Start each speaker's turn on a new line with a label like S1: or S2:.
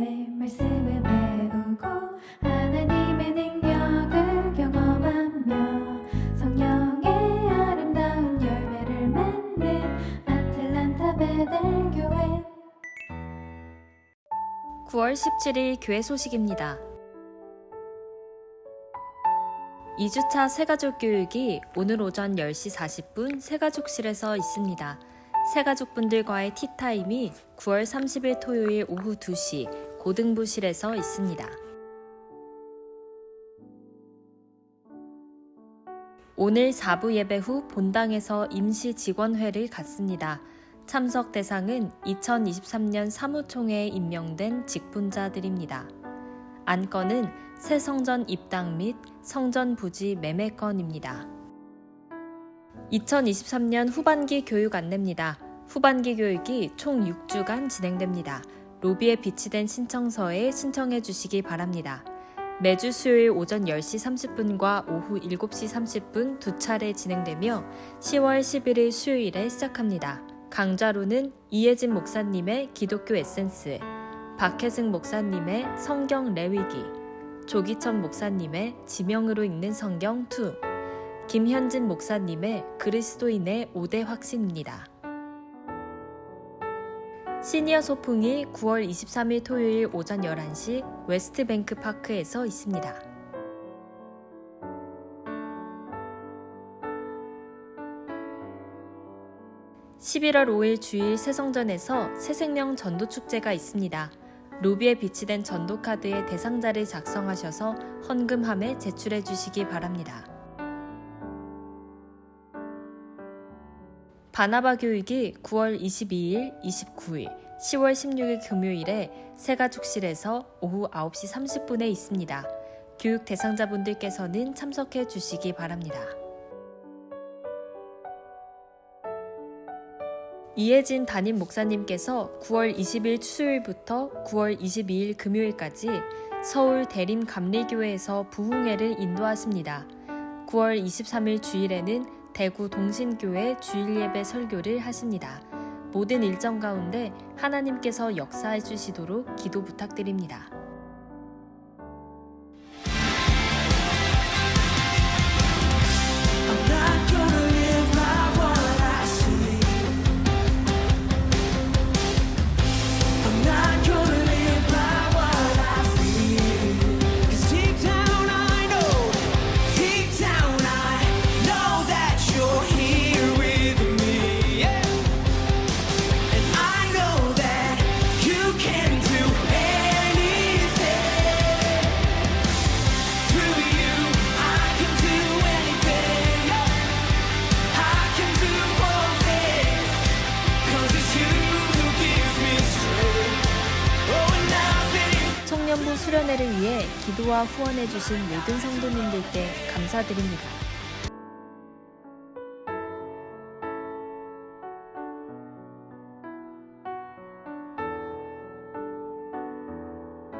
S1: 매일매일 말씀을 배우고 하나님의 능력을 경험하며 성령의 아름다운 열매를 맺는 아틀란타 베델교회
S2: 9월 17일 교회 소식입니다. 2주차 새가족 교육이 오늘 오전 10시 40분 새가족실에서 있습니다. 새가족분들과의 티타임이 9월 30일 토요일 오후 2시 고등부실에서 있습니다. 오늘 4부 예배 후 본당에서 임시 직원회를 갖습니다. 참석 대상은 2023년 사무총회에 임명된 직분자들입니다. 안건은 새 성전 입당 및 성전 부지 매매건입니다. 2023년 후반기 교육 안내입니다. 후반기 교육이 총 6주간 진행됩니다. 로비에 비치된 신청서에 신청해 주시기 바랍니다. 매주 수요일 오전 10시 30분과 오후 7시 30분 두 차례 진행되며 10월 11일 수요일에 시작합니다. 강좌로는 이혜진 목사님의 기독교 에센스, 박혜승 목사님의 성경 레위기, 조기천 목사님의 지명으로 읽는 성경 2, 김현진 목사님의 그리스도인의 5대 확신입니다. 시니어 소풍이 9월 23일 토요일 오전 11시 웨스트뱅크 파크에서 있습니다. 11월 5일 주일 새성전에서 새생명 전도 축제가 있습니다. 로비에 비치된 전도 카드의 대상자를 작성하셔서 헌금함에 제출해 주시기 바랍니다. 바나바 교육이 9월 22일, 29일, 10월 16일 금요일에 새가족실에서 오후 9시 30분에 있습니다. 교육 대상자분들께서는 참석해 주시기 바랍니다. 이혜진 담임 목사님께서 9월 20일 수요일부터 9월 22일 금요일까지 서울 대림 감리교회에서 부흥회를 인도하십니다. 9월 23일 주일에는 대구 동신교회 주일 예배 설교를 하십니다. 모든 일정 가운데 하나님께서 역사해 주시도록 기도 부탁드립니다. 수련회를 위해 기도와 후원해 주신 모든 성도님들께 감사드립니다.